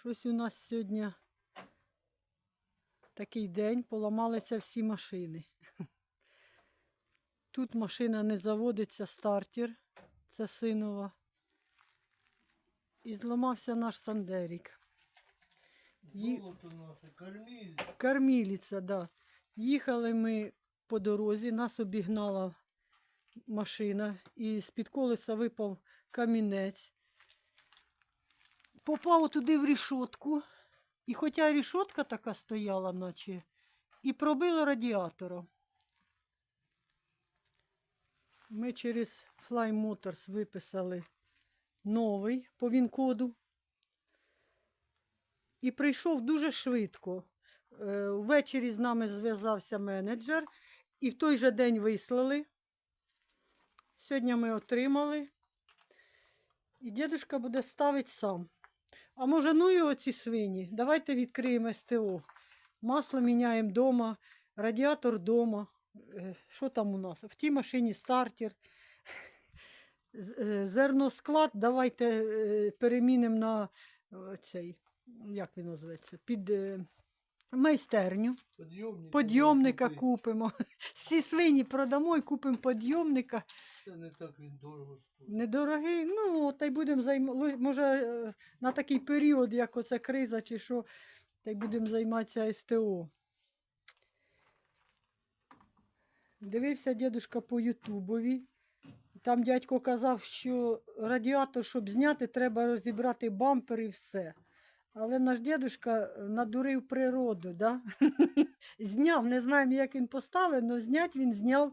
Щось у нас сьогодні такий день, поламалися всі машини. Тут машина не заводиться, стартер, це синова. І зламався наш Сандерік. Ї- корміль. Корміліця, да. Їхали ми по дорозі, нас обігнала машина, і з-під колеса випав камінець. Попав туди в рішотку, і хоча рішотка така стояла, наче, і пробило радіатора. Ми через Fly Motors виписали новий по він-коду. І прийшов дуже швидко. Е, Ввечері з нами зв'язався менеджер, і в той же день вислали. Сьогодні ми отримали. І дідусь буде ставити сам. А може, ну і оці свині. Давайте відкриємо СТО. Масло міняємо вдома, радіатор вдома. Е, Що там у нас? В тій машині стартер. Е, Зерносклад давайте е, перемінимо на цей, як він називається, під майстерню. Подйомника купимо. Всі свині продамо і купимо подйомника. Не так він дорого стоїть. Недорогий. Ну, та й будемо займатися. Може, е, на такий період, як оця криза, чи що, та й будемо займатися СТО. Дивився дідушка по Ютубові. Там дядько казав, що радіатор, щоб зняти, треба розібрати бампер і все. Але наш дідушка надурив природу, да? зняв, не знаємо, як він поставив, але зняти він зняв, е,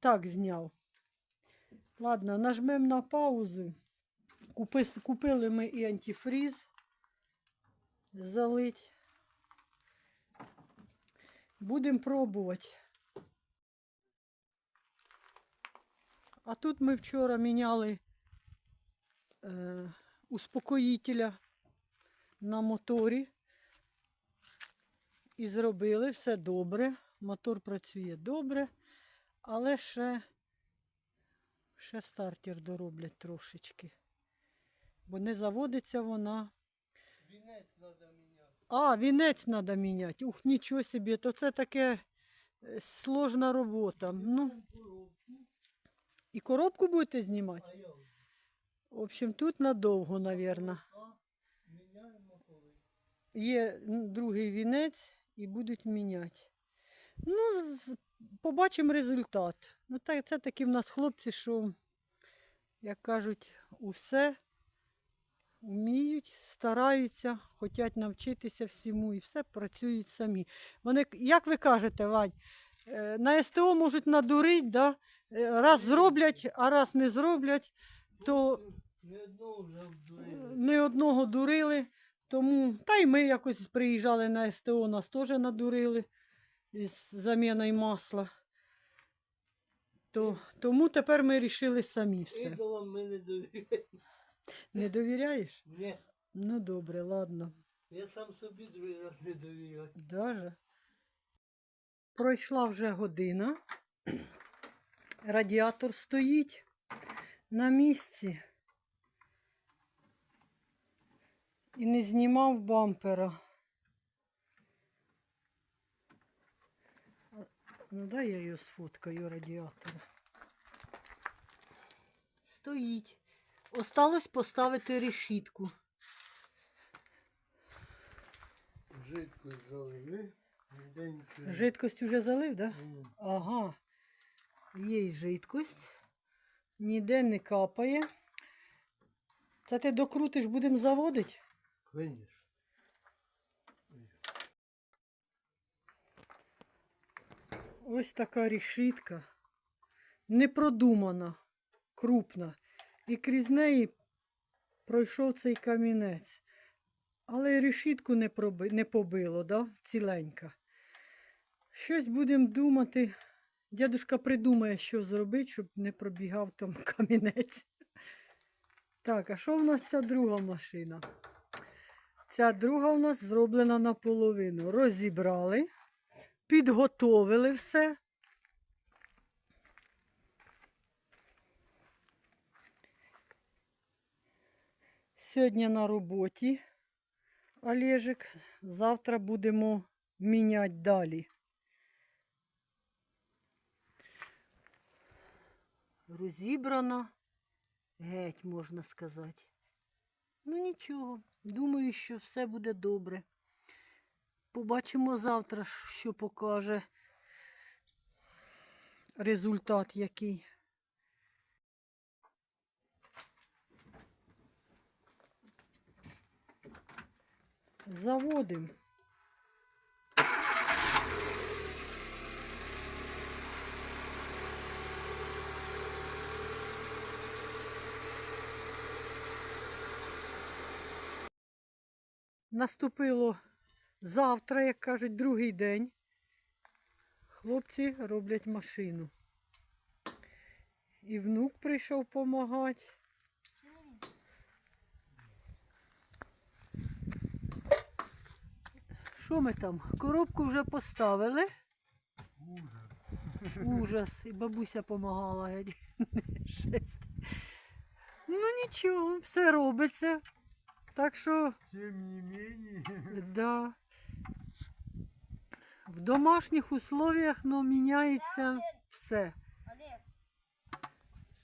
так зняв. Ладно, нажмемо на паузу. Купи, купили ми і антифріз залить. Будемо пробувати. А тут ми вчора міняли е, успокоїтеля на моторі. І зробили все добре. Мотор працює добре, але ще, ще стартер дороблять трошечки. Бо не заводиться вона. Вінець треба міняти. А, вінець треба міняти. Ух, нічого собі, то це таке е, сложна робота. Ну, і коробку будете знімати? В общем, тут надовго, мабуть. Є другий вінець і будуть міняти. Ну, побачимо результат. Ну, так, це такі в нас хлопці, що, як кажуть, усе вміють, стараються, хочуть навчитися всьому і все працюють самі. Вони, як ви кажете, Вань, е, на СТО можуть надурити, да? е, раз зроблять, а раз не зроблять, то Не одного не одного дурили, тому та й ми якось приїжджали на СТО, нас теж надурили із заміною масла. То, тому тепер ми вирішили самі все. Ідолам ми не довіряємо. Не довіряєш? Ні, Ну добре, ладно. я сам собі другий раз не довіряю. Даже. Пройшла вже година. Радіатор стоїть на місці. І не знімав бампера. Ну дай я його сфоткаю радіатора. Стоїть. Осталось поставити решітку. Жидкость залили. Жидкость вже залив, так? Да? Ага, є й жидкость, ніде не капає. Це ти докрутиш, будемо заводити? Конечно. Ось така рішітка. Непродумана, крупна. І крізь неї пройшов цей камінець. Але й решітку не, проби... не побило, да? ціленька. Щось будемо думати. Дядушка придумає, що зробити, щоб не пробігав там камінець. Так, а що в нас ця друга машина? Ця друга у нас зроблена наполовину. Розібрали, підготовили все. Сьогодні на роботі Олежик. Завтра будемо міняти далі. Розібрана, геть, можна сказати. Ну нічого, думаю, що все буде добре. Побачимо завтра, що покаже результат який. Заводим. Наступило завтра, як кажуть, другий день. Хлопці роблять машину. І внук прийшов допомагати. Що ми там? Коробку вже поставили. Ужас. Ужас. І бабуся допомагала геть. Жесть. Ну нічого, все робиться. Так що, Тим не менее. да. В домашніх условиях ну, міняється все.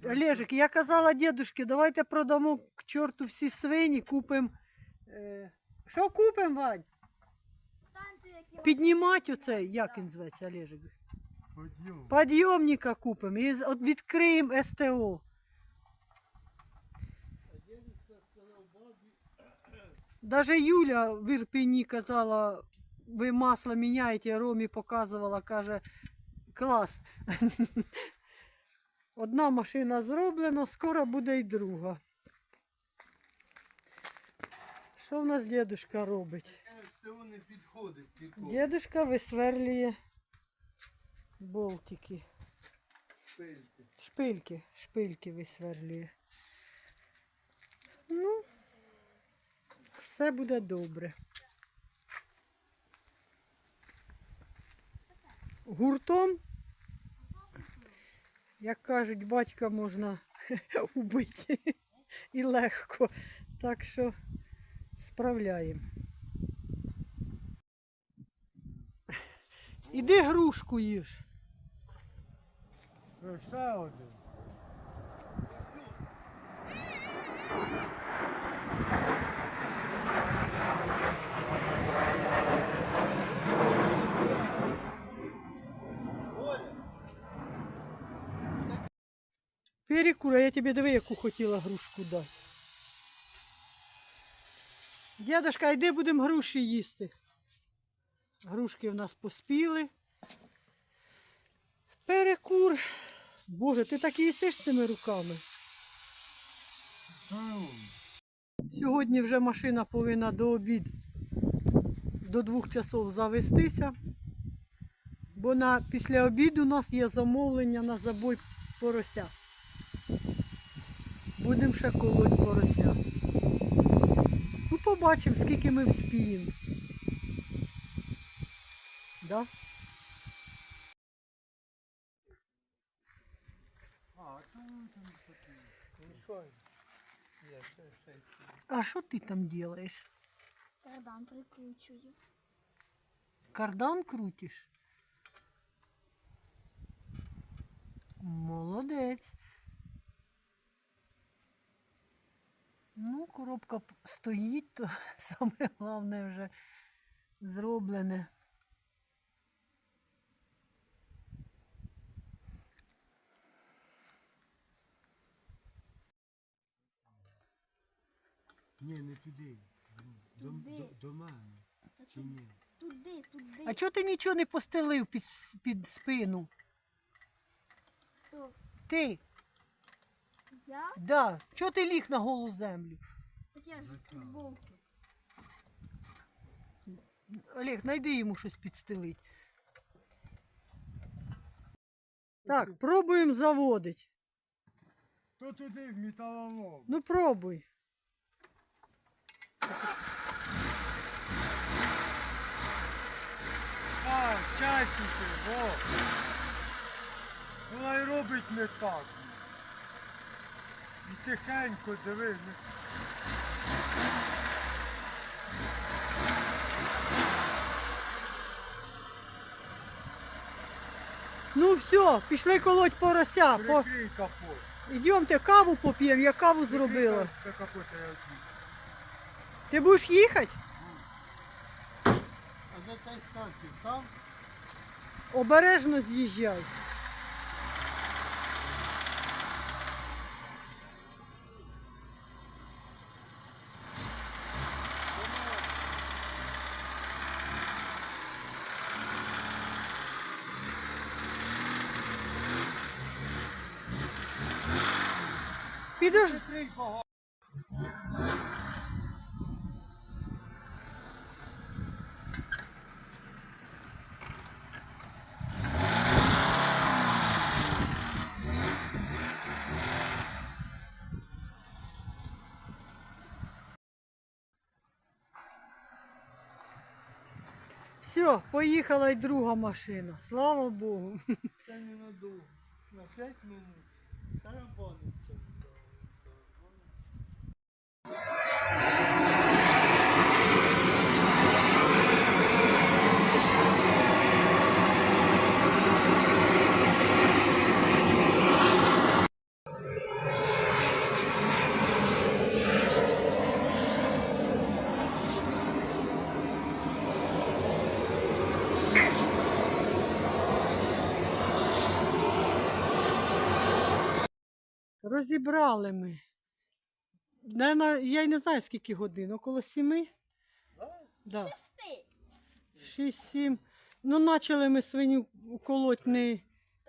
Олежик, я казала дедушке, давайте продамо к чорту всі свині, купимо. Е... Що купимо, Вань? Піднімати оцей, як він зветься, Олежик? Подъем. Підйомника купимо і відкриємо СТО. Даже Юля в Ірпіні казала, ви масло міняєте, Ромі показувала, каже, клас. Одна машина зроблена, скоро буде й друга. Що в нас дедушка робить? СТО не підходить нікому. Дедушка висверлює болтики. Шпильки. Шпильки, шпильки висверлює. Ну, все буде добре. Гуртом, як кажуть, батька можна убити і легко. Так що справляємо. Іди грушку їж. Ще один. Перекура, я тобі диви, яку хотіла грушку дати. Дядушка, йди будемо груші їсти. Грушки в нас поспіли. Перекур. Боже, ти так і їсиш цими руками. Сьогодні вже машина повинна до обід до двох часов завестися. Бо на, після обіду у нас є замовлення на забой порося. Будемо ще колоть порося. Ну, побачимо, скільки ми вспіємо. Да? А, то там такі. Мішай. Я ще ще. А що ти там робиш? Кардан прикручую. Кардан крутиш? Молодець. Ну, коробка стоїть, то саме головне вже зроблене. Ні, не туди. До, Туди. до, до мене. Чи ні? Туди, туди. А чого ти нічого не постелив під, с- під спину? Хто? Ти, Я? да. Чого ти ліг на голу землю? Так я ж Ну. Олег, знайди йому щось підстелить. Так, пробуємо заводити. То туди в металолом. Ну пробуй. А, часики, во. Вона й робить не так. І тихенько диви. не- Ну все, пішли колоть порося. По... Прикрий капот. Ідемте каву поп'ємо, я каву зробила. Це капот, я відкрию. Ти будеш їхати? А за цей станцію там? Обережно з'їжджай. Підеш, все, поїхала й друга машина. Слава Богу. Це ненадовго. На 5 минут. Тарабаниться. Розібрали ми. Наверно, я й не знаю, скільки годин, около сіми. Зараз? Да. Шести. Шість-сім. Ну, почали ми свиню колоть не,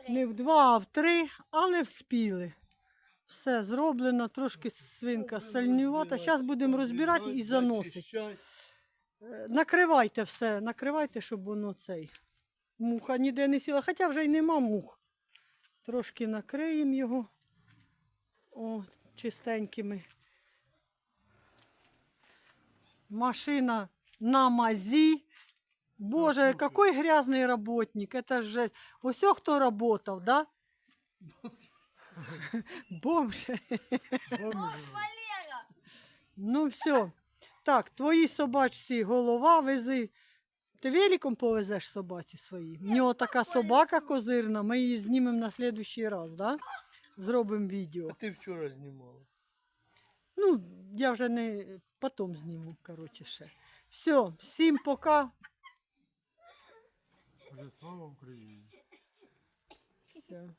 не в два, а в три, але вспіли. Все зроблено, трошки свинка сальнювата. Зараз будемо розбирати і заносити. Е, Накривайте все, накривайте, щоб воно цей. Муха ніде не сіла, хоча вже й нема мух. Трошки накриємо його. О, чистенькими. Машина на мазі. Боже, какой грязный работник. Это жесть. Ось хто работав, да? Бомж. Бомж Валера. Ну все. Так, твої собачці голова вези. Ти великом повезеш собаці свої? В нього така собака козирна, ми її знімемо на слідуючий раз, да? Зробимо відео. А ти вчора знімала. Ну, я вже не потім зніму, коротше, ще. Все, всім пока. Слава Україні. Все.